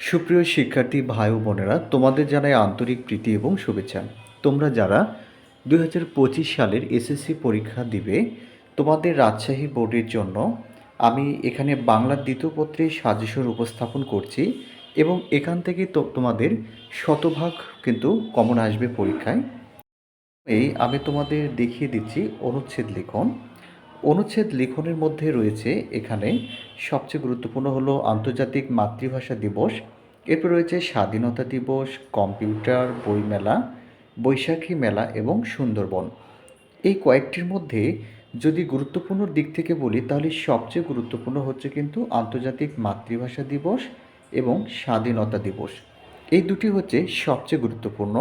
সুপ্রিয় শিক্ষার্থী ভাই ও বোনেরা, তোমাদের জানাই আন্তরিক প্রীতি এবং শুভেচ্ছা। তোমরা যারা দুই হাজার পঁচিশ সালের এসএসসি পরীক্ষা দিবে, তোমাদের রাজশাহী বোর্ডের জন্য আমি এখানে বাংলার দ্বিতীয় পত্রে সাজেশন উপস্থাপন করছি এবং এখান থেকে তো তোমাদের শতভাগ কিন্তু কমন আসবে পরীক্ষায়। এই আমি তোমাদের দেখিয়ে দিচ্ছি অনুচ্ছেদ লিখন। অনুচ্ছেদ লিখনের মধ্যে রয়েছে, এখানে সবচেয়ে গুরুত্বপূর্ণ হলো আন্তর্জাতিক মাতৃভাষা দিবস। এরপর রয়েছে স্বাধীনতা দিবস, কম্পিউটার, বইমেলা, বৈশাখী মেলা এবং সুন্দরবন। এই কয়েকটির মধ্যে যদি গুরুত্বপূর্ণ দিক থেকে বলি, তাহলে সবচেয়ে গুরুত্বপূর্ণ হচ্ছে কিন্তু আন্তর্জাতিক মাতৃভাষা দিবস এবং স্বাধীনতা দিবস। এই দুটি হচ্ছে সবচেয়ে গুরুত্বপূর্ণ।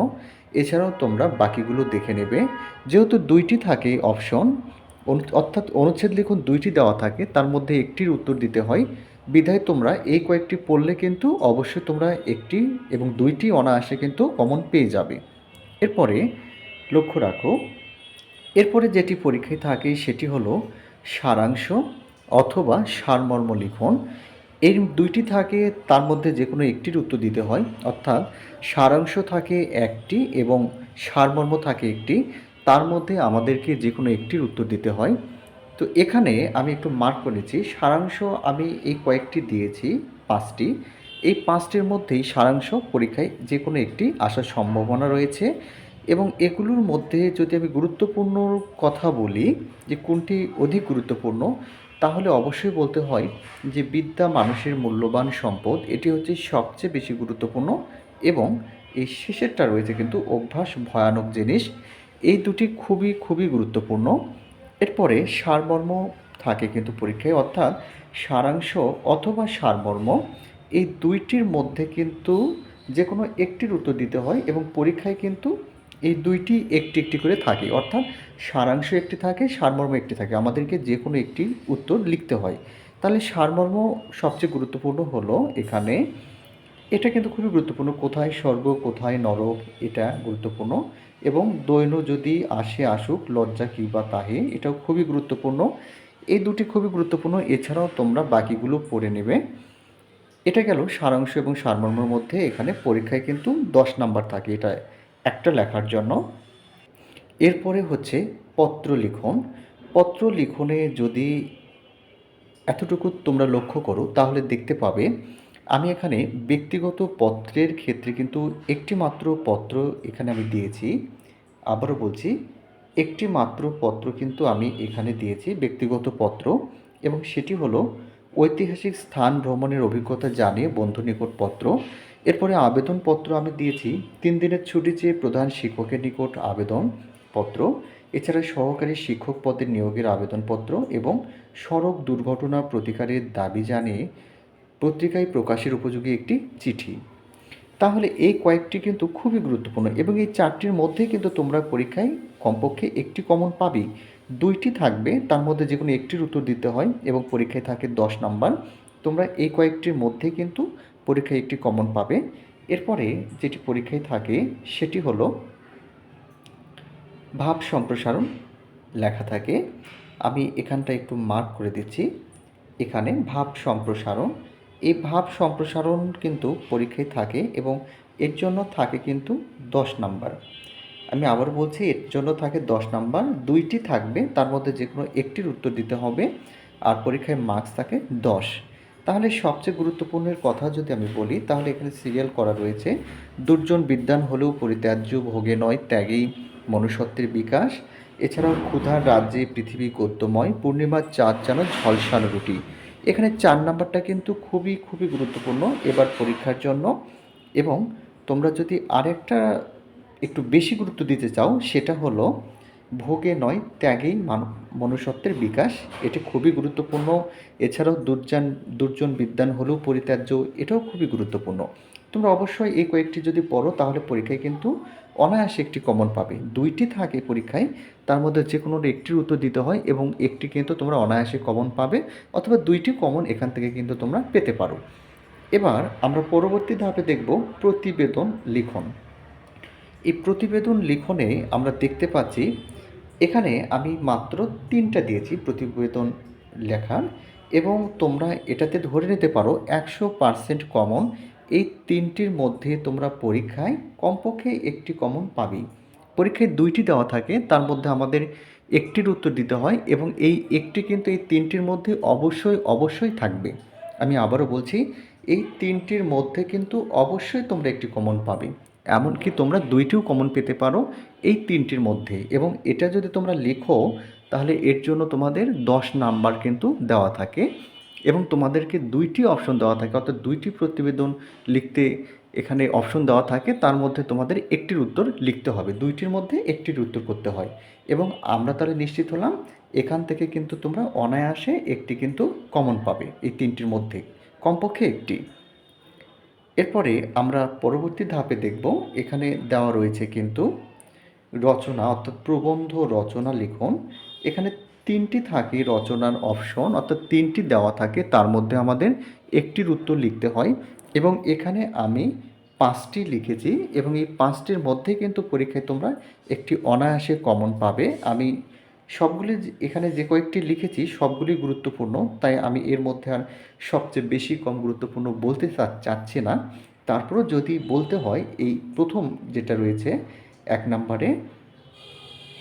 এছাড়াও তোমরা বাকিগুলো দেখে নেবে। যেহেতু দুইটি থাকে অপশন অর্থাৎ অনুচ্ছেদ লিখন দুইটি দেওয়া থাকে, তার মধ্যে একটির উত্তর দিতে হয়, বিধায় তোমরা এই কয়েকটি পড়লে কিন্তু অবশ্যই তোমরা একটি এবং দুইটি অনায়াসে কিন্তু কমন পেয়ে যাবে। এরপরে লক্ষ্য রাখো, এরপরে যেটি পরীক্ষায় থাকে সেটি হলো সারাংশ অথবা সারমর্ম লিখন। এই দুইটি থাকে, তার মধ্যে যে কোনো একটির উত্তর দিতে হয়, অর্থাৎ সারাংশ থাকে একটি এবং সারমর্ম থাকে একটি তার মধ্যে আমাদেরকে যে কোনো একটির উত্তর দিতে হয়। তো এখানে আমি একটু মার্ক করেছি সারাংশ আমি এই কয়েকটি দিয়েছি, পাঁচটি। এই পাঁচটির মধ্যেই সারাংশ পরীক্ষায় যে কোনো একটি আসার সম্ভাবনা রয়েছে এবং এগুলোর মধ্যে যদি আমি গুরুত্বপূর্ণ কথা বলি, যে কোনটি অধিক গুরুত্বপূর্ণ, তাহলে অবশ্যই বলতে হয় যে বিদ্যা মানুষের মূল্যবান সম্পদ, এটি হচ্ছে সবচেয়ে বেশি গুরুত্বপূর্ণ এবং এই শেষেরটা রয়েছে কিন্তু অভ্যাস ভয়ানক জিনিস। এই দুটি খুবই খুবই গুরুত্বপূর্ণ। এরপরে সারমর্ম থাকে কিন্তু পরীক্ষায়, অর্থাৎ সারাংশ অথবা সারমর্ম, এই দুইটির মধ্যে কিন্তু যে কোনো একটির উত্তর দিতে হয় এবং পরীক্ষায় কিন্তু এই দুইটি একটি একটি করে থাকে। অর্থাৎ সারাংশ একটি থাকে, সারমর্ম একটি থাকে। আমাদেরকে যে কোনো একটি উত্তর লিখতে হয়। তাহলে সারমর্ম সবচেয়ে গুরুত্বপূর্ণ হলো এখানে, এটা কিন্তু খুবই গুরুত্বপূর্ণ। কোথায় স্বর্গ, কোথায় নরক, এটা গুরুত্বপূর্ণ। এবং দৈন যদি আসে, আসুক, লজ্জা কিংবা তাহে, এটাও খুবই গুরুত্বপূর্ণ। এই দুটি খুবই গুরুত্বপূর্ণ। এছাড়াও তোমরা বাকিগুলো পড়ে নেবে। এটা গেল সারাংশ এবং সারমর্মের মধ্যে। এখানে পরীক্ষায় কিন্তু দশ নাম্বার থাকে এটা একটা লেখার জন্য। এরপরে হচ্ছে পত্র লিখন। পত্র লিখনে যদি এতটুকু তোমরা লক্ষ্য করো, তাহলে দেখতে পাবে আমি এখানে ব্যক্তিগত পত্রের ক্ষেত্রে কিন্তু একটি মাত্র পত্র এখানে আমি দিয়েছি। আবারও বলছি একটি মাত্র পত্র কিন্তু আমি এখানে দিয়েছি, ব্যক্তিগত পত্র। এবং সেটি হলো ঐতিহাসিক স্থান ভ্রমণের অভিজ্ঞতা জানিয়ে বন্ধু নিকট পত্র। এরপরে আবেদনপত্র আমি দিয়েছি, তিন দিনের ছুটি চেয়ে প্রধান শিক্ষকের নিকট আবেদন পত্র। এছাড়া সহকারী শিক্ষক পদের নিয়োগের আবেদনপত্র এবং সড়ক দুর্ঘটনা প্রতিকারের দাবি জানিয়ে পত্রিকায় প্রকাশের উপযোগী একটি চিঠি। তাহলে এই কয়েকটি কিন্তু খুবই গুরুত্বপূর্ণ এবং এই চারটির মধ্যে কিন্তু তোমরা পরীক্ষায় কমপক্ষে একটি কমন পাবেই দুইটি থাকবে, তার মধ্যে যে কোনো একটির উত্তর দিতে হয় এবং পরীক্ষায় থাকে দশ নাম্বার। তোমরা এই কয়েকটির মধ্যে কিন্তু পরীক্ষায় একটি কমন পাবে। এরপরে যেটি পরীক্ষায় থাকে, সেটি হলো ভাব সম্প্রসারণ লেখা থাকে। আমি এখানটা একটু মার্ক করে দিচ্ছি। এখানে ভাব সম্প্রসারণ এই ভাব সম্প্রসারণ কিন্তু পরীক্ষায় থাকে এবং এর জন্য থাকে কিন্তু দশ নাম্বার। আমি আবার বলছি, এর জন্য থাকে দশ নাম্বার, দুইটি থাকবে, তার মধ্যে যে কোনো একটির উত্তর দিতে হবে আর পরীক্ষায় মার্কস থাকে দশ। তাহলে সবচেয়ে গুরুত্বপূর্ণের কথা যদি আমি বলি, তাহলে এখানে সিরিয়াল করা রয়েছে, দুর্জন বিদ্যান হলেও পরিত্যাজ্য, ভোগে নয়, ত্যাগেই মনুষ্যত্বের বিকাশ। এছাড়াও ক্ষুধার রাজ্যে পৃথিবী গদ্যময় পূর্ণিমার চাঁদ যেন ঝলসানো রুটি। এখানে চার নাম্বারটা কিন্তু খুবই খুবই গুরুত্বপূর্ণ এবার পরীক্ষার জন্য। এবং তোমরা যদি আরেকটা একটু বেশি গুরুত্ব দিতে চাও, সেটা হলো ভোগে নয়, ত্যাগেই মান- মনুষ্যত্বের বিকাশ। এটি খুবই গুরুত্বপূর্ণ। এছাড়াও দুর্যান, দুর্জন বিদ্যান হলেও পরিত্যাজ্য, এটাও খুবই গুরুত্বপূর্ণ। তোমরা অবশ্যই এই কয়েকটি যদি পড়ো, তাহলে পরীক্ষায় কিন্তু অনায়াসে একটি কমন পাবে। দুইটি থাকে পরীক্ষায়, তার মধ্যে যে কোনো একটির উত্তর দিতে হয় এবং একটি কিন্তু তোমরা অনায়াসে কমন পাবে অথবা দুইটি কমন এখান থেকে কিন্তু তোমরা পেতে পারো। এবার আমরা পরবর্তী ধাপে দেখব প্রতিবেদন লিখন। এই প্রতিবেদন লিখনে আমরা দেখতে পাচ্ছি, এখানে আমি মাত্র তিনটা দিয়েছি প্রতিবেদন লেখার এবং তোমরা এটাতে ধরে নিতে পারো একশো পার্সেন্ট কমন এই তিনটির মধ্যে তোমরা পরীক্ষায় কমপক্ষে একটি কমন পাবেই পরীক্ষায় দুইটি দেওয়া থাকে, তার মধ্যে আমাদের একটির উত্তর দিতে হয় এবং এই একটি কিন্তু এই তিনটির মধ্যে অবশ্যই অবশ্যই থাকবে। আমি আবারও বলছি, এই তিনটির মধ্যে কিন্তু অবশ্যই তোমরা একটি কমন পাবে। এমনকি তোমরা দুইটিও কমন পেতে পারো এই তিনটির মধ্যে এবং এটা যদি তোমরা লেখো, তাহলে এর জন্য তোমাদের দশ নাম্বার কিন্তু দেওয়া থাকে। এবং তোমাদেরকে দুইটি অপশন দেওয়া থাকে, অর্থাৎ দুইটি প্রতিবেদন লিখতে এখানে অপশন দেওয়া থাকে, তার মধ্যে তোমাদের একটির উত্তর লিখতে হবে। দুইটির মধ্যে একটির উত্তর করতে হয়। এবং আমরা তাহলে নিশ্চিত হলাম, এখান থেকে কিন্তু তোমরা অনায়াসে একটি কিন্তু কমন পাবে, এই তিনটির মধ্যে। কমপক্ষে একটি। এরপরে আমরা পরবর্তী ধাপে দেখব, এখানে দেওয়া রয়েছে কিন্তু রচনা, অর্থাৎ প্রবন্ধ রচনা লিখন। এখানে তিনটি থাকে রচনার অপশন, অর্থাৎ তিনটি দেওয়া থাকে, তার মধ্যে আমাদের একটির উত্তর লিখতে হয় এবং এখানে আমি পাঁচটি লিখেছি এবং এই পাঁচটির মধ্যে কিন্তু পরীক্ষায় তোমরা একটি অনায়াসে কমন পাবে। আমি সবগুলি এখানে যে কয়েকটি লিখেছি সবগুলি গুরুত্বপূর্ণ, তাই আমি এর মধ্যে আর সবচেয়ে বেশি কম গুরুত্বপূর্ণ বলতে চাচ্ছি না। তারপরও যদি বলতে হয়, এই প্রথম যেটা রয়েছে, এক নম্বরে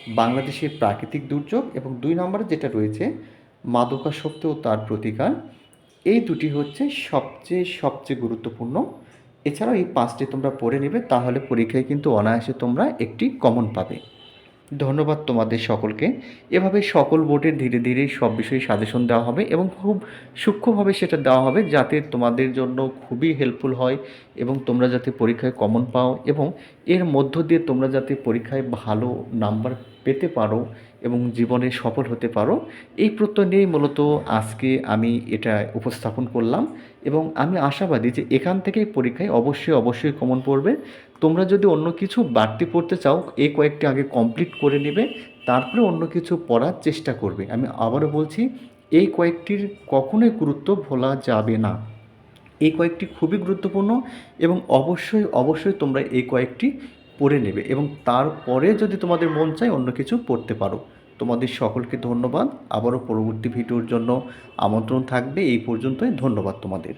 বাংলাদেশের প্রাকৃতিক দুর্যোগ এবং দুই নম্বরে যেটা রয়েছে, মাদকাসক্ত ও তার প্রতিকার। এই দুটি হচ্ছে সবচেয়ে সবচেয়ে গুরুত্বপূর্ণ। এছাড়াও এই পাঁচটি তোমরা পড়ে নেবে, তাহলে পরীক্ষায় কিন্তু অনায়াসে তোমরা একটি কমন পাবে। ধন্যবাদ তোমাদের সকলকে। এভাবে সকল বোর্ডের ধীরে ধীরে সব বিষয়ে সাজেশন দেওয়া হবে এবং খুব সূক্ষ্মভাবে সেটা দেওয়া হবে যাতে তোমাদের জন্য খুবই হেল্পফুল হয় এবং তোমরা যাতে পরীক্ষায় কমন পাও এবং এর মধ্য দিয়ে তোমরা যাতে পরীক্ষায় ভালো নাম্বার পেতে পারো এবং জীবনে সফল হতে পারো। এই প্রত্যয় নিয়েই মূলত আজকে আমি এটা উপস্থাপন করলাম এবং আমি আশাবাদী যে এখান থেকেই পরীক্ষায় অবশ্যই অবশ্যই কমন পড়বে। তোমরা যদি অন্য কিছু বাড়তি পড়তে চাও এই কয়েকটি আগে কমপ্লিট করে নেবে, তারপরে অন্য কিছু পড়ার চেষ্টা করবে। আমি আবারও বলছি, এই কয়েকটির কখনোই গুরুত্ব ভোলা যাবে না। এই কয়েকটি খুবই গুরুত্বপূর্ণ এবং অবশ্যই অবশ্যই তোমরা এই কয়েকটি পড়ে নেবে এবং তারপরে যদি তোমাদের মন চায় অন্য কিছু পড়তে পারো। তোমাদের সকলকে ধন্যবাদ। আবারও পরবর্তী ভিডিওর জন্য আমন্ত্রণ থাকবে। এই পর্যন্তই ধন্যবাদ তোমাদের।